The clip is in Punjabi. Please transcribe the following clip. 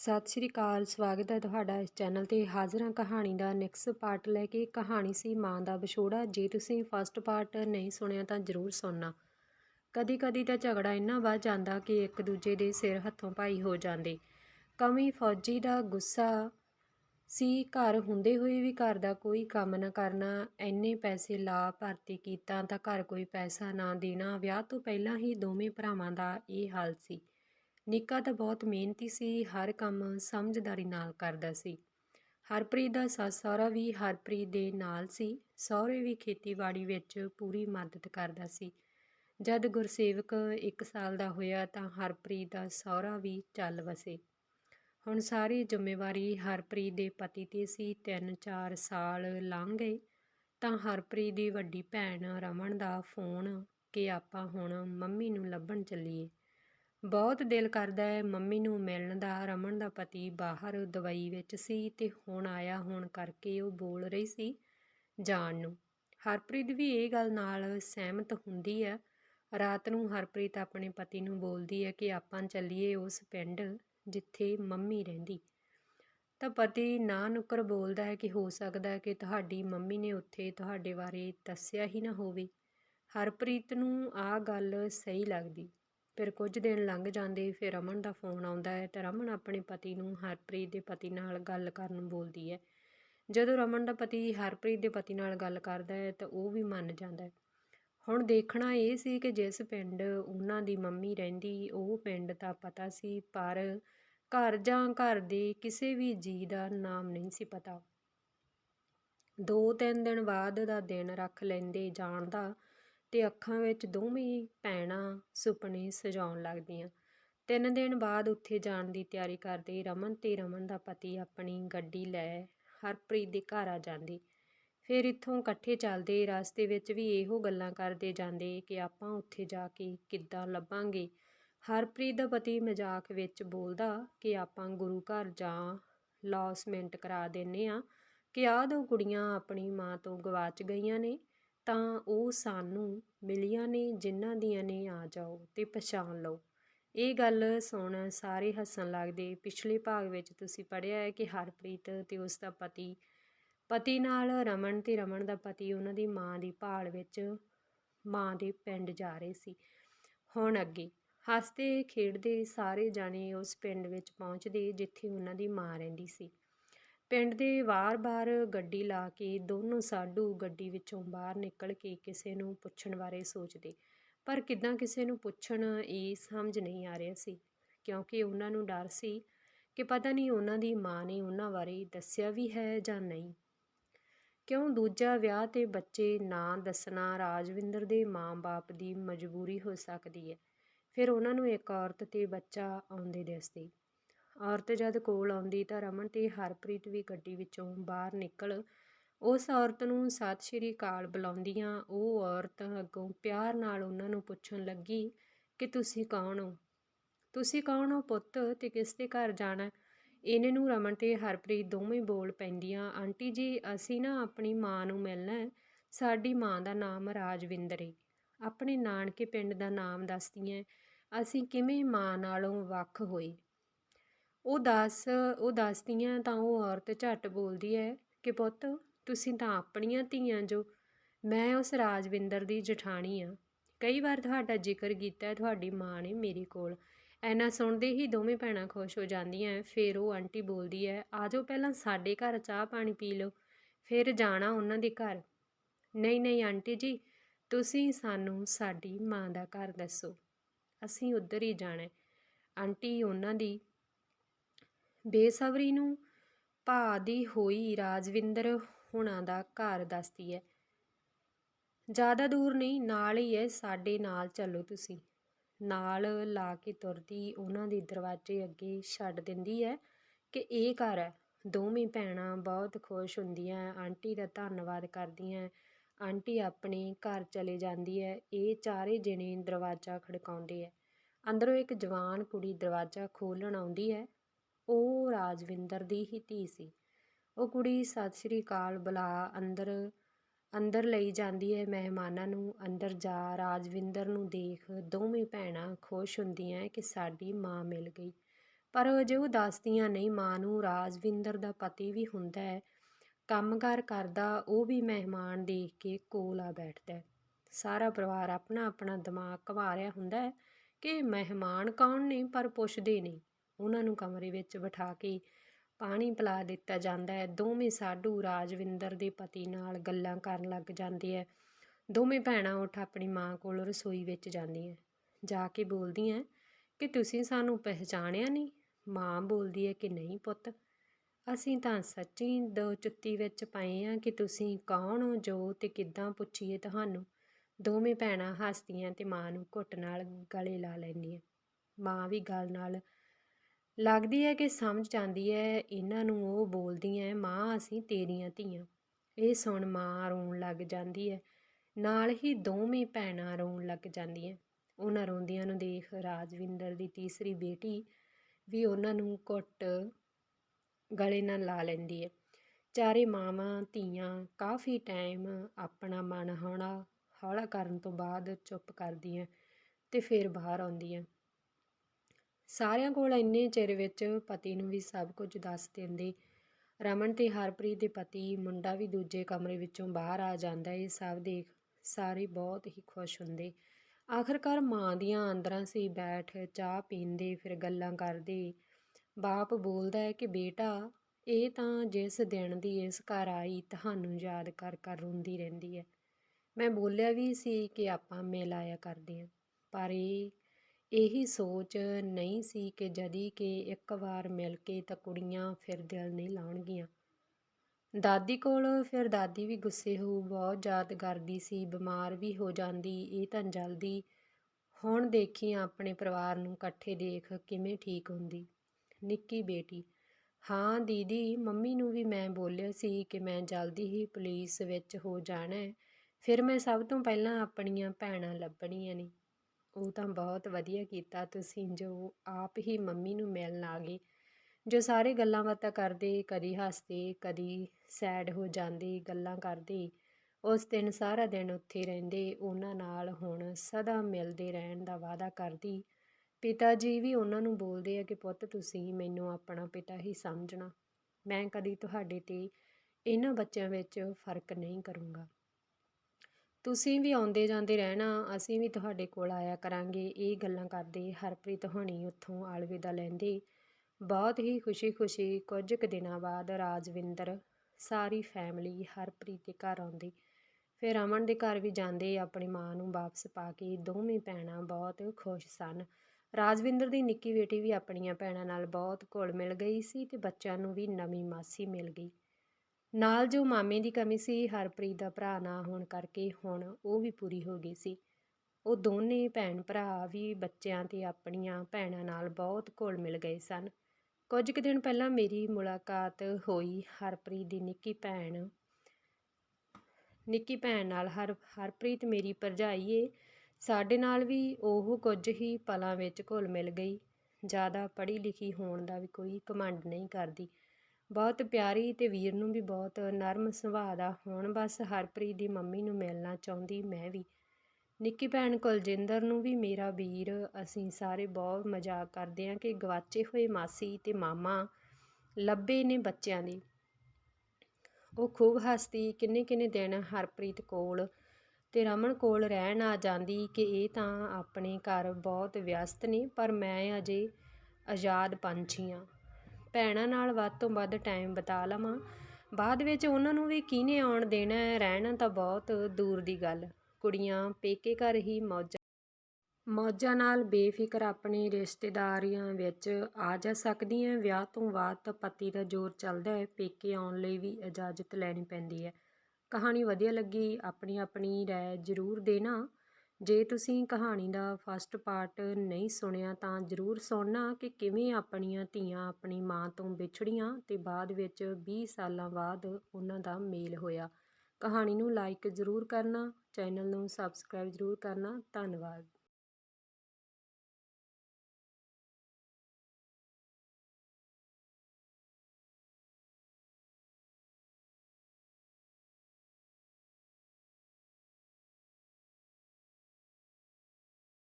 ਸਤਿ ਸ਼੍ਰੀ ਅਕਾਲ, ਸਵਾਗਤ ਹੈ ਤੁਹਾਡਾ ਇਸ ਚੈਨਲ ਤੇ। ਹਾਜ਼ਰ ਹਾਂ ਕਹਾਣੀ ਦਾ ਨੈਕਸਟ ਪਾਰਟ ਲੈ ਕੇ। ਕਹਾਣੀ ਸੀ ਮਾਂ ਦਾ ਵਿਛੋੜਾ। ਜੇ ਤੁਸੀਂ ਫਸਟ ਪਾਰਟ ਨਹੀਂ ਸੁਣਿਆ ਤਾਂ ਜ਼ਰੂਰ ਸੁਣਨਾ। ਕਦੀ ਕਦੀ ਤਾਂ ਝਗੜਾ ਇੰਨਾ ਵੱਧ ਜਾਂਦਾ ਕਿ ਇੱਕ ਦੂਜੇ ਦੇ ਸਿਰ ਹੱਥੋਂ ਪਾਈ ਹੋ ਜਾਂਦੇ। ਕਮੀ ਫੌਜੀ ਦਾ ਗੁੱਸਾ ਸੀ। ਘਰ ਹੁੰਦੇ ਹੋਏ ਵੀ ਘਰ ਦਾ ਕੋਈ ਕੰਮ ਨਾ ਕਰਨਾ ਐਨੇ ਪੈਸੇ ਲਾ ਭਰਤੀ ਕੀਤਾ ਤਾਂ ਘਰ ਕੋਈ ਪੈਸਾ ਨਾ ਦੇਣਾ। ਵਿਆਹ ਤੋਂ ਪਹਿਲਾਂ ਹੀ ਦੋਵੇਂ ਭਰਾਵਾਂ ਦਾ ਇਹ ਹਾਲ ਸੀ। ਨਿੱਕਾ ਤਾਂ ਬਹੁਤ ਮਿਹਨਤੀ ਸੀ, ਹਰ ਕੰਮ ਸਮਝਦਾਰੀ ਨਾਲ ਕਰਦਾ ਸੀ। ਹਰਪ੍ਰੀਤ ਦਾ ਸੱਸ ਸਹੁਰਾ ਵੀ ਹਰਪ੍ਰੀਤ ਦੇ ਨਾਲ ਸੀ। ਸਹੁਰੇ ਵੀ ਖੇਤੀਬਾੜੀ ਵਿੱਚ ਪੂਰੀ ਮਦਦ ਕਰਦਾ ਸੀ। ਜਦ ਗੁਰਸੇਵਕ 1 ਸਾਲ ਦਾ ਹੋਇਆ ਤਾਂ ਹਰਪ੍ਰੀਤ ਦਾ ਸਹੁਰਾ ਵੀ ਚੱਲ ਵਸੇ। ਹੁਣ ਸਾਰੀ ਜ਼ਿੰਮੇਵਾਰੀ ਹਰਪ੍ਰੀਤ ਦੇ ਪਤੀ ਤੇ ਸੀ। 3-4 ਸਾਲ ਲੰਘ ਗਏ ਤਾਂ ਹਰਪ੍ਰੀਤ ਦੀ ਵੱਡੀ ਭੈਣ ਰਮਨ ਦਾ ਫੋਨ ਕਿ ਆਪਾਂ ਹੁਣ ਮੰਮੀ ਨੂੰ ਲੱਭਣ ਚੱਲੀਏ। ਬਹੁਤ ਦਿਲ ਕਰਦਾ ਹੈ ਮੰਮੀ ਨੂੰ ਮਿਲਣ ਦਾ। ਰਮਨ ਦਾ ਪਤੀ ਬਾਹਰ ਦਵਾਈ ਵਿੱਚ ਸੀ ਤੇ ਹੁਣ ਆਇਆ ਹੋਣ ਕਰਕੇ ਉਹ ਬੋਲ ਰਹੀ ਸੀ ਜਾਣ ਨੂੰ। ਹਰਪ੍ਰੀਤ ਵੀ ਇਹ ਗੱਲ ਨਾਲ ਸਹਿਮਤ ਹੁੰਦੀ ਹੈ। ਰਾਤ ਨੂੰ ਹਰਪ੍ਰੀਤ ਆਪਣੇ ਪਤੀ ਨੂੰ ਬੋਲਦੀ ਹੈ ਕਿ ਆਪਾਂ ਚੱਲੀਏ ਉਸ ਪਿੰਡ ਜਿੱਥੇ ਮੰਮੀ ਰਹਿੰਦੀ। ਤਾਂ ਪਤੀ ਨਾ ਨੁੱਕਰ ਬੋਲਦਾ ਹੈ ਕਿ ਹੋ ਸਕਦਾ ਹੈ ਕਿ ਤੁਹਾਡੀ ਮੰਮੀ ਨੇ ਉੱਥੇ ਤੁਹਾਡੇ ਬਾਰੇ ਦੱਸਿਆ ਹੀ ਨਾ ਹੋਵੇ। ਹਰਪ੍ਰੀਤ ਨੂੰ ਆ ਗੱਲ ਸਹੀ ਲੱਗਦੀ। ਫਿਰ ਕੁਝ ਦਿਨ ਲੰਘ ਜਾਂਦੇ ਫਿਰ ਰਮਨ ਦਾ ਫੋਨ ਆਉਂਦਾ ਹੈ ਤੇ ਰਮਨ ਆਪਣੇ ਪਤੀ ਨੂੰ ਹਰਪ੍ਰੀਤ ਦੇ ਪਤੀ ਨਾਲ ਗੱਲ ਕਰਨ ਬੋਲਦੀ ਹੈ। ਜਦੋਂ ਰਮਨ ਦਾ ਪਤੀ ਹਰਪ੍ਰੀਤ ਦੇ ਪਤੀ ਨਾਲ ਗੱਲ ਕਰਦਾ ਹੈ ਤਾਂ ਉਹ ਵੀ ਮੰਨ ਜਾਂਦਾ ਹੈ। ਹੁਣ ਦੇਖਣਾ ਇਹ ਸੀ ਕਿ ਜਿਸ ਪਿੰਡ ਉਹਨਾਂ ਦੀ ਮੰਮੀ ਰਹਿੰਦੀ, ਉਹ ਪਿੰਡ ਤਾਂ ਪਤਾ ਸੀ, ਪਰ ਘਰ ਜਾਂ ਘਰ ਦੇ ਕਿਸੇ ਵੀ ਜੀ ਦਾ ਨਾਮ ਨਹੀਂ ਸੀ ਪਤਾ। ਦੋ ਤਿੰਨ ਦਿਨ ਬਾਅਦ ਦਾ ਦਿਨ ਰੱਖ ਲੈਂਦੇ ਜਾਣ ਦਾ ਅਤੇ ਅੱਖਾਂ ਵਿੱਚ ਦੋਵੇਂ ਭੈਣਾਂ ਸੁਪਨੇ ਸਜਾਉਣ ਲੱਗਦੀਆਂ। ਤਿੰਨ ਦਿਨ ਬਾਅਦ ਉੱਥੇ ਜਾਣ ਦੀ ਤਿਆਰੀ ਕਰਦੇ ਰਮਨ ਅਤੇ ਰਮਨ ਦਾ ਪਤੀ ਆਪਣੀ ਗੱਡੀ ਲੈ ਹਰਪ੍ਰੀਤ ਦੇ ਘਰ ਆ ਜਾਂਦੇ। ਫਿਰ ਇੱਥੋਂ ਇਕੱਠੇ ਚੱਲਦੇ ਰਸਤੇ ਵਿੱਚ ਵੀ ਇਹੋ ਗੱਲਾਂ ਕਰਦੇ ਜਾਂਦੇ ਕਿ ਆਪਾਂ ਉੱਥੇ ਜਾ ਕੇ ਕਿੱਦਾਂ ਲੱਭਾਂਗੇ। ਹਰਪ੍ਰੀਤ ਦਾ ਪਤੀ ਮਜ਼ਾਕ ਵਿੱਚ ਬੋਲਦਾ ਕਿ ਆਪਾਂ ਗੁਰੂ ਘਰ ਜਾਂ ਲੌਸਮੈਂਟ ਕਰਾ ਦਿੰਨੇ ਆ ਕਿ ਆਹ ਦੋ ਕੁੜੀਆਂ ਆਪਣੀ ਮਾਂ ਤੋਂ ਗਵਾਚ ਗਈਆਂ ਨੇ। ਤਾਂ ਉਹ ਸਾਨੂੰ ਮਿਲੀਆਂ ਨੇ, ਜਿਨ੍ਹਾਂ ਦੀਆਂ ਨੇ, ਆ ਜਾਓ ਤੇ ਪਛਾਣ ਲਓ। ਇਹ ਗੱਲ ਸੁਣ ਸਾਰੇ ਹੱਸਣ ਲੱਗਦੇ। ਪਿਛਲੇ ਭਾਗ ਵਿੱਚ ਤੁਸੀਂ ਪੜ੍ਹਿਆ ਹੈ ਕਿ ਹਰਪ੍ਰੀਤ ਤੇ ਉਸ ਦਾ ਪਤੀ ਪਤੀ ਨਾਲ ਰਮਨ ਤੇ ਰਮਨ ਦਾ ਪਤੀ ਉਹਨਾਂ ਦੀ ਮਾਂ ਦੀ ਭਾਲ ਵਿੱਚ ਮਾਂ ਦੇ ਪਿੰਡ ਜਾ ਰਹੇ ਸੀ। ਹੁਣ ਅੱਗੇ, ਹੱਸਦੇ ਖੇਡਦੇ ਸਾਰੇ ਜਾਣੇ ਉਸ ਪਿੰਡ ਵਿੱਚ ਪਹੁੰਚਦੇ ਜਿੱਥੇ ਉਹਨਾਂ ਦੀ ਮਾਂ ਰਹਿੰਦੀ ਸੀ। ਪਿੰਡ ਦੇ ਵਾਰ-ਵਾਰ ਗੱਡੀ ਲਾ ਕੇ ਦੋਨੋਂ ਸਾਢੂ ਗੱਡੀ ਵਿੱਚੋਂ ਬਾਹਰ ਨਿਕਲ ਕੇ ਕਿਸੇ ਨੂੰ ਪੁੱਛਣ ਬਾਰੇ ਸੋਚਦੇ। ਪਰ ਕਿੱਦਾਂ ਕਿਸੇ ਨੂੰ ਪੁੱਛਣ ਇਹ ਸਮਝ ਨਹੀਂ ਆ ਰਿਹਾ ਸੀ, ਕਿਉਂਕਿ ਉਹਨਾਂ ਨੂੰ ਡਰ ਸੀ ਕਿ ਪਤਾ ਨਹੀਂ ਉਹਨਾਂ ਦੀ ਮਾਂ ਨੇ ਉਹਨਾਂ ਬਾਰੇ ਦੱਸਿਆ ਵੀ ਹੈ ਜਾਂ ਨਹੀਂ। ਕਿਉਂ ਦੂਜਾ ਵਿਆਹ ਤੇ ਬੱਚੇ ਨਾ ਦੱਸਣਾ ਰਾਜਵਿੰਦਰ ਦੇ ਮਾਂ-ਬਾਪ ਦੀ ਮਜਬੂਰੀ ਹੋ ਸਕਦੀ ਹੈ। ਫਿਰ ਉਹਨਾਂ ਨੂੰ ਇੱਕ ਔਰਤ ਤੇ ਬੱਚਾ ਆਉਂਦੇ ਦਿਸਦੇ। ਔਰਤ ਜਦ ਕੋਲ ਆਉਂਦੀ ਤਾਂ ਰਮਨ ਤੇ ਹਰਪ੍ਰੀਤ ਵੀ ਗੱਡੀ ਵਿੱਚੋਂ ਬਾਹਰ ਨਿਕਲ ਉਸ ਔਰਤ ਨੂੰ ਸਤਿ ਸ਼੍ਰੀ ਅਕਾਲ ਬੁਲਾਉਂਦੀਆਂ। ਉਹ ਔਰਤ ਅੱਗੋਂ ਪਿਆਰ ਨਾਲ ਉਹਨਾਂ ਨੂੰ ਪੁੱਛਣ ਲੱਗੀ ਕਿ ਤੁਸੀਂ ਕੌਣ ਹੋ? ਤੁਸੀਂ ਕੌਣ ਹੋ ਪੁੱਤ? ਤੇ ਕਿਸ ਦੇ ਘਰ ਜਾਣਾ? ਇਹਨੇ ਨੂੰ ਰਮਨ ਤੇ ਹਰਪ੍ਰੀਤ ਦੋਵੇਂ ਬੋਲ ਪੈਂਦੀਆਂ, ਆਂਟੀ ਜੀ, ਅਸੀਂ ਨਾ ਆਪਣੀ ਮਾਂ ਨੂੰ ਮਿਲਣਾ ਸਾਡੀ ਮਾਂ ਦਾ ਨਾਮ ਰਾਜਵਿੰਦਰ ਹੈ ਆਪਣੇ ਨਾਨਕੇ ਪਿੰਡ ਦਾ ਨਾਮ ਦੱਸਦੀ ਦੱਸਦੀਆਂ ਅਸੀਂ ਕਿਵੇਂ ਮਾਂ ਨਾਲੋਂ ਵੱਖ ਹੋਏ? ਉਹ ਦੱਸ, ਉਹ ਦੱਸਦੀ ਦੱਸਦੀਆਂ ਤਾਂ ਉਹ ਔਰਤ ਝੱਟ ਬੋਲਦੀ ਹੈ ਕਿ ਪੁੱਤ ਤੁਸੀਂ ਤਾਂ ਆਪਣੀਆਂ ਧੀਆਂ ਜੋ, ਮੈਂ ਉਸ ਰਾਜਵਿੰਦਰ ਦੀ ਜਠਾਣੀ ਹਾਂ ਕਈ ਵਾਰ ਤੁਹਾਡਾ ਜ਼ਿਕਰ ਕੀਤਾ ਤੁਹਾਡੀ ਮਾਂ ਨੇ ਮੇਰੇ ਕੋਲ। ਐਨਾ ਸੁਣਦੇ ਹੀ ਦੋਵੇਂ ਭੈਣਾਂ ਖੁਸ਼ ਹੋ ਜਾਂਦੀਆਂ ਫਿਰ ਉਹ ਆਂਟੀ ਬੋਲਦੀ ਹੈ ਆਜੋ ਪਹਿਲਾਂ ਸਾਡੇ ਘਰ ਚਾਹ ਪਾਣੀ ਪੀ ਲਓ, ਫਿਰ ਜਾਣਾ ਉਹਨਾਂ ਦੇ ਘਰ। ਨਹੀਂ ਨਹੀਂ ਆਂਟੀ ਜੀ, ਤੁਸੀਂ ਸਾਨੂੰ ਸਾਡੀ ਮਾਂ ਦਾ ਘਰ ਦੱਸੋ। ਅਸੀਂ ਉੱਧਰ ਹੀ ਜਾਣਾ ਆਂਟੀ ਉਹਨਾਂ ਦੀ ਬੇਸਬਰੀ ਨੂੰ ਭਾ ਦੀ ਹੋਈ ਰਾਜਵਿੰਦਰ ਹੁਣਾਂ ਦਾ ਘਰ ਦੱਸਦੀ ਹੈ ਜ਼ਿਆਦਾ ਦੂਰ ਨਹੀਂ, ਨਾਲ ਹੀ ਹੈ ਸਾਡੇ ਨਾਲ ਚੱਲੋ ਤੁਸੀਂ। ਨਾਲ ਲਾ ਕੇ ਤੁਰਦੀ ਉਹਨਾਂ ਦੇ ਦਰਵਾਜ਼ੇ ਅੱਗੇ ਛੱਡ ਦਿੰਦੀ ਹੈ ਕਿ ਇਹ ਘਰ ਹੈ ਦੋਵੇਂ ਭੈਣਾਂ ਬਹੁਤ ਖੁਸ਼ ਹੁੰਦੀਆਂ, ਆਂਟੀ ਦਾ ਧੰਨਵਾਦ ਕਰਦੀਆਂ, ਆਂਟੀ ਆਪਣੇ ਘਰ ਚਲੇ ਜਾਂਦੀ ਹੈ ਇਹ ਚਾਰੇ ਜਣੇ ਦਰਵਾਜ਼ਾ ਖੜਕਾਉਂਦੇ ਹੈ ਅੰਦਰੋਂ ਇੱਕ ਜਵਾਨ ਕੁੜੀ ਦਰਵਾਜ਼ਾ ਖੋਲ੍ਹਣ ਆਉਂਦੀ ਹੈ ਉਹ ਰਾਜਵਿੰਦਰ ਦੀ ਹੀ ਧੀ ਸੀ। ਉਹ ਕੁੜੀ ਸਤਿ ਸ੍ਰੀ ਅਕਾਲ ਬੁਲਾ ਅੰਦਰ ਅੰਦਰ ਲਈ ਜਾਂਦੀ ਹੈ ਮਹਿਮਾਨਾਂ ਨੂੰ ਅੰਦਰ ਜਾ, ਰਾਜਵਿੰਦਰ ਨੂੰ ਦੇਖ ਦੋਵੇਂ ਭੈਣਾਂ ਖੁਸ਼ ਹੁੰਦੀਆਂ ਕਿ ਸਾਡੀ ਮਾਂ ਮਿਲ ਗਈ। ਪਰ ਜੇ ਉਹ ਦੱਸਦੀਆਂ ਨਹੀਂ, ਮਾਂ ਨੂੰ ਰਾਜਵਿੰਦਰ ਦਾ ਪਤੀ ਵੀ ਹੁੰਦਾ ਹੈ ਕੰਮਕਾਰ ਕਰਦਾ, ਉਹ ਵੀ ਮਹਿਮਾਨ ਦੇਖ ਕੇ ਕੋਲ ਆ ਬੈਠਦਾ ਹੈ ਸਾਰਾ ਪਰਿਵਾਰ ਆਪਣਾ ਆਪਣਾ ਦਿਮਾਗ ਘੁਮਾ ਰਿਹਾ ਹੁੰਦਾ ਹੈ ਕਿ ਮਹਿਮਾਨ ਕੌਣ ਨੇ ਪਰ ਪੁੱਛਦੇ ਨਹੀਂ। ਉਹਨਾਂ ਨੂੰ ਕਮਰੇ ਵਿੱਚ ਬਿਠਾ ਕੇ ਪਾਣੀ ਪਿਲਾ ਦਿੱਤਾ ਜਾਂਦਾ ਹੈ। ਦੋਵੇਂ ਸਾਡੂ ਰਾਜਵਿੰਦਰ ਦੇ ਪਤੀ ਨਾਲ ਗੱਲਾਂ ਕਰਨ ਲੱਗ ਜਾਂਦੇ ਹੈ। ਦੋਵੇਂ ਭੈਣਾਂ ਉੱਠ ਆਪਣੀ ਮਾਂ ਕੋਲ ਰਸੋਈ ਵਿੱਚ ਜਾਂਦੀਆਂ ਜਾ ਕੇ ਬੋਲਦੀਆਂ ਕਿ ਤੁਸੀਂ ਸਾਨੂੰ ਪਹਿਚਾਣਿਆ ਨਹੀਂ? ਮਾਂ ਬੋਲਦੀ ਹੈ ਕਿ ਨਹੀਂ ਪੁੱਤ? ਅਸੀਂ ਤਾਂ ਸੱਚੀ ਦੋ ਚੁੱਤੀ ਵਿੱਚ ਪਏ ਆ ਕਿ ਤੁਸੀਂ ਕੌਣ ਹੋ, ਜੋ ਤੇ ਕਿੱਦਾਂ ਪੁੱਛੀਏ ਤੁਹਾਨੂੰ? ਦੋਵੇਂ ਭੈਣਾਂ ਹੱਸਦੀਆਂ ਤੇ ਮਾਂ ਨੂੰ ਘੁੱਟ ਨਾਲ ਗਲੇ ਲਾ ਲੈਂਦੀਆਂ। ਮਾਂ ਵੀ ਗੱਲ ਨਾਲ ਲੱਗਦੀ ਹੈ ਕਿ ਸਮਝ ਜਾਂਦੀ ਹੈ, ਇਹਨਾਂ ਨੂੰ ਉਹ ਬੋਲਦੀਆਂ ਹੈ, ਮਾਂ, ਅਸੀਂ ਤੇਰੀਆਂ ਧੀਆਂ। ਇਹ ਸੁਣ ਮਾਂ ਰੋਣ ਲੱਗ ਜਾਂਦੀ ਹੈ। ਨਾਲ ਹੀ ਦੋਵੇਂ ਭੈਣਾਂ ਰੋਣ ਲੱਗ ਜਾਂਦੀਆਂ। ਉਹਨਾਂ ਰੋਂਦੀਆਂ ਨੂੰ ਦੇਖ ਰਾਜਵਿੰਦਰ ਦੀ ਤੀਸਰੀ ਬੇਟੀ ਵੀ ਉਹਨਾਂ ਨੂੰ ਘੁੱਟ ਗਲੇ ਨਾਲ ਲਾ ਲੈਂਦੀ ਹੈ। ਚਾਰੇ ਮਾਵਾਂ, ਧੀਆਂ ਕਾਫੀ ਟਾਈਮ ਆਪਣਾ ਮਨ ਹੌਲਾ ਹੌਲਾ ਕਰਨ ਤੋਂ ਬਾਅਦ ਚੁੱਪ ਕਰਦੀਆਂ ਤੇ ਫਿਰ ਬਾਹਰ ਆਉਂਦੀਆਂ। ਸਾਰਿਆਂ ਕੋਲ ਇੰਨੇ ਚਿਰ ਵਿੱਚ ਪਤੀ ਨੂੰ ਵੀ ਸਭ ਕੁਝ ਦੱਸ ਦਿੰਦੇ। ਰਮਨ ਤੇ ਹਰਪ੍ਰੀਤ ਦੇ ਪਤੀ ਮੁੰਡਾ ਵੀ ਦੂਜੇ ਕਮਰੇ ਵਿੱਚੋਂ ਬਾਹਰ ਆ ਜਾਂਦਾ ਇਹ ਸਭ ਦੇਖ ਸਾਰੇ ਬਹੁਤ ਹੀ ਖੁਸ਼ ਹੁੰਦੇ। ਆਖਰਕਾਰ ਮਾਂ ਦੀਆਂ ਅੰਦਰਾਂ ਸੀ ਬੈਠ, ਚਾਹ ਪੀਂਦੇ, ਫਿਰ ਗੱਲਾਂ ਕਰਦੇ। ਬਾਪ ਬੋਲਦਾ ਹੈ ਕਿ, ਬੇਟਾ, ਇਹ ਤਾਂ ਜਿਸ ਦਿਨ ਦੀ ਇਸ ਘਰ ਆਈ, ਤੁਹਾਨੂੰ ਯਾਦ ਕਰ ਕਰ ਰੋਂਦੀ ਰਹਿੰਦੀ ਹੈ ਮੈਂ ਬੋਲਿਆ ਵੀ ਸੀ ਕਿ ਆਪਾਂ ਮਿਲ ਆਇਆ ਕਰਦੇ ਹਾਂ ਪਰ ਇਹ ਇਹੀ ਸੋਚ ਨਹੀਂ ਸੀ ਕਿ ਜਦੀ ਕਿ ਇੱਕ ਵਾਰ ਮਿਲ ਕੇ ਤਾਂ ਕੁੜੀਆਂ ਫਿਰ ਦਿਲ ਨਹੀਂ ਲਾਉਣਗੀਆਂ। ਦਾਦੀ ਕੋਲ ਫਿਰ ਦਾਦੀ ਵੀ ਗੁੱਸੇ ਹੋ, ਬਹੁਤ ਯਾਦ ਕਰਦੀ ਸੀ, ਬਿਮਾਰ ਵੀ ਹੋ ਜਾਂਦੀ, ਇਹ ਤਾਂ ਜਲਦੀ ਹੁਣ ਦੇਖੀ ਆਪਣੇ ਪਰਿਵਾਰ ਨੂੰ ਇਕੱਠੇ ਦੇਖ ਕਿਵੇਂ ਠੀਕ ਹੁੰਦੀ। ਨਿੱਕੀ ਬੇਟੀ, ਹਾਂ ਦੀਦੀ, ਮੰਮੀ ਨੂੰ ਵੀ ਮੈਂ ਬੋਲਿਆ ਸੀ ਕਿ ਮੈਂ ਜਲਦੀ ਹੀ ਪੁਲਿਸ ਵਿੱਚ ਹੋ ਜਾਣਾ ਫਿਰ ਮੈਂ ਸਭ ਤੋਂ ਪਹਿਲਾਂ ਆਪਣੀਆਂ ਭੈਣਾਂ ਲੱਭਣੀਆਂ ਨੇ। ਉਹ ਤਾਂ ਬਹੁਤ ਵਧੀਆ ਕੀਤਾ ਤੁਸੀਂ, ਜੋ ਆਪ ਹੀ ਮੰਮੀ ਨੂੰ ਮਿਲਣ ਆ ਗਏ ਜੋ ਸਾਰੇ ਗੱਲਾਂ ਬਾਤਾਂ ਕਰਦੇ, ਕਦੀ ਹੱਸਦੇ, ਕਦੀ ਸੈਡ ਹੋ ਜਾਂਦੇ, ਗੱਲਾਂ ਕਰਦੇ, ਉਸ ਦਿਨ ਸਾਰਾ ਦਿਨ ਉੱਥੇ ਰਹਿੰਦੇ, ਉਹਨਾਂ ਨਾਲ ਹੁਣ ਸਦਾ ਮਿਲਦੇ ਰਹਿਣ ਦਾ ਵਾਅਦਾ ਕਰਦੀ। ਪਿਤਾ ਜੀ ਵੀ ਉਹਨਾਂ ਨੂੰ ਬੋਲਦੇ ਆ ਕਿ, ਪੁੱਤ, ਤੁਸੀਂ ਮੈਨੂੰ ਆਪਣਾ ਪਿਤਾ ਹੀ ਸਮਝਣਾ। ਮੈਂ ਕਦੀ ਤੁਹਾਡੇ ਤੇ ਇਹਨਾਂ ਬੱਚਿਆਂ ਵਿੱਚ ਫ਼ਰਕ ਨਹੀਂ ਕਰੂੰਗਾ। ਤੁਸੀਂ ਵੀ ਆਉਂਦੇ ਜਾਂਦੇ ਰਹਿਣਾ, ਅਸੀਂ ਵੀ ਤੁਹਾਡੇ ਕੋਲ ਆਇਆ ਕਰਾਂਗੇ। ਇਹ ਗੱਲਾਂ ਕਰਦੇ ਹਰਪ੍ਰੀਤ ਹੋਣੀ ਉੱਥੋਂ ਅਲਵਿਦਾ ਲੈਂਦੇ। ਬਹੁਤ ਹੀ ਖੁਸ਼ੀ-ਖੁਸ਼ੀ ਕੁਝ ਕੁ ਦਿਨਾਂ ਬਾਅਦ ਰਾਜਵਿੰਦਰ, ਸਾਰੀ ਫੈਮਿਲੀ ਹਰਪ੍ਰੀਤ ਦੇ ਘਰ ਆਉਂਦੀ। ਫਿਰ ਅਮਨ ਦੇ ਘਰ ਵੀ ਜਾਂਦੇ ਆਪਣੀ ਮਾਂ ਨੂੰ ਵਾਪਸ ਪਾ ਕੇ ਦੋਵੇਂ ਭੈਣਾਂ ਬਹੁਤ ਖੁਸ਼ ਸਨ। ਰਾਜਵਿੰਦਰ ਦੀ ਨਿੱਕੀ ਬੇਟੀ ਵੀ ਆਪਣੀਆਂ ਭੈਣਾਂ ਨਾਲ ਬਹੁਤ ਘੁਲ ਮਿਲ ਗਈ ਸੀ ਤੇ ਬੱਚਿਆਂ ਨੂੰ ਵੀ ਨਵੀਂ ਮਾਸੀ ਮਿਲ ਗਈ। ਨਾਲ ਜੋ ਮਾਮੇ ਦੀ ਕਮੀ ਸੀ, ਹਰਪ੍ਰੀਤ ਦਾ ਭਰਾ ਨਾ ਹੋਣ ਕਰਕੇ ਹੁਣ ਉਹ ਵੀ ਪੂਰੀ ਹੋ ਗਈ ਸੀ। ਉਹ ਦੋਨੇ ਭੈਣ ਭਰਾ ਵੀ ਬੱਚਿਆਂ ਤੇ ਆਪਣੀਆਂ ਭੈਣਾਂ ਨਾਲ ਬਹੁਤ ਘੁਲ ਮਿਲ ਗਏ ਸਨ। ਕੁਝ ਕੁ ਦਿਨ ਪਹਿਲਾਂ ਮੇਰੀ ਮੁਲਾਕਾਤ ਹੋਈ ਹਰਪ੍ਰੀਤ ਦੀ ਨਿੱਕੀ ਭੈਣ ਨਿੱਕੀ ਭੈਣ ਨਾਲ। ਹਰ, ਹਰਪ੍ਰੀਤ ਮੇਰੀ ਭਰਜਾਈ ਏ ਸਾਡੇ ਨਾਲ ਵੀ ਉਹ ਕੁਝ ਹੀ ਪਲਾਂ ਵਿੱਚ ਘੁਲ ਮਿਲ ਗਈ। ਜ਼ਿਆਦਾ ਪੜ੍ਹੀ ਲਿਖੀ ਹੋਣ ਦਾ ਵੀ ਕੋਈ ਘਮੰਡ ਨਹੀਂ ਕਰਦੀ। ਬਹੁਤ ਪਿਆਰੀ ਅਤੇ ਵੀਰ ਨੂੰ ਵੀ ਬਹੁਤ ਨਰਮ ਸੁਭਾਅ ਦਾ ਹੁਣ। ਬਸ ਹਰਪ੍ਰੀਤ ਦੀ ਮੰਮੀ ਨੂੰ ਮਿਲਣਾ ਚਾਹੁੰਦੀ ਮੈਂ ਵੀ। ਨਿੱਕੀ ਭੈਣ ਕੁਲਜਿੰਦਰ ਨੂੰ ਵੀ ਮੇਰਾ ਵੀਰ। ਅਸੀਂ ਸਾਰੇ ਬਹੁਤ ਮਜ਼ਾਕ ਕਰਦੇ ਹਾਂ ਕਿ ਗਵਾਚੇ ਹੋਏ ਮਾਸੀ ਤੇ ਮਾਮਾ ਲੱਭੇ ਨੇ ਬੱਚਿਆਂ ਦੇ। ਉਹ ਖੂਬ ਹੱਸਦੀ, ਕਿੰਨੇ ਕਿੰਨੇ ਦਿਨ ਹਰਪ੍ਰੀਤ ਕੋਲ ਤੇ ਰਮਨ ਕੋਲ ਰਹਿਣ ਆ ਜਾਂਦੀ ਕਿ ਇਹ ਤਾਂ ਆਪਣੇ ਘਰ ਬਹੁਤ ਵਿਅਸਤ ਨੇ, ਪਰ ਮੈਂ ਅਜੇ ਆਜ਼ਾਦ ਪੰਛੀ ਹਾਂ। ਭੈਣਾਂ ਨਾਲ ਵੱਧ ਤੋਂ ਵੱਧ ਟਾਈਮ ਬਿਤਾ ਲਵਾਂ। ਬਾਅਦ ਵਿੱਚ ਉਹਨਾਂ ਨੂੰ ਵੀ ਕਿਹਨੇ ਆਉਣ ਦੇਣਾ ਰਹਿਣਾ ਤਾਂ ਬਹੁਤ ਦੂਰ ਦੀ ਗੱਲ। ਕੁੜੀਆਂ, ਪੇਕੇ ਘਰ ਹੀ ਮੌਜਾਂ ਮੌਜਾਂ ਨਾਲ ਬੇਫਿਕਰ ਆਪਣੇ ਰਿਸ਼ਤੇਦਾਰੀਆਂ ਵਿੱਚ ਆ ਜਾ ਸਕਦੀਆਂ। ਵਿਆਹ ਤੋਂ ਬਾਅਦ ਤਾਂ ਪਤੀ ਦਾ ਜ਼ੋਰ ਚੱਲਦਾ ਹੈ। ਪੇਕੇ ਆਉਣ ਲਈ ਵੀ ਇਜਾਜ਼ਤ ਲੈਣੀ ਪੈਂਦੀ ਹੈ। ਕਹਾਣੀ ਵਧੀਆ ਲੱਗੀ। ਆਪਣੀ ਆਪਣੀ ਰਾਏ ਜ਼ਰੂਰ ਦੇਣਾ। ਜੇ ਤੁਸੀਂ ਕਹਾਣੀ ਦਾ ਫਸਟ ਪਾਰਟ ਨਹੀਂ ਸੁਣਿਆ ਤਾਂ ਜ਼ਰੂਰ ਸੁਣਨਾ ਕਿ ਕਿਵੇਂ ਆਪਣੀਆਂ ਧੀਆਂ ਆਪਣੀ ਮਾਂ ਤੋਂ ਵਿਛੜੀਆਂ ਤੇ ਬਾਅਦ ਵਿੱਚ 20 ਸਾਲਾਂ ਬਾਅਦ ਉਹਨਾਂ ਦਾ ਮੇਲ ਹੋਇਆ। ਕਹਾਣੀ ਨੂੰ ਲਾਈਕ ਜ਼ਰੂਰ ਕਰਨਾ, ਚੈਨਲ ਨੂੰ ਸਬਸਕ੍ਰਾਈਬ ਜ਼ਰੂਰ ਕਰਨਾ, ਧੰਨਵਾਦ।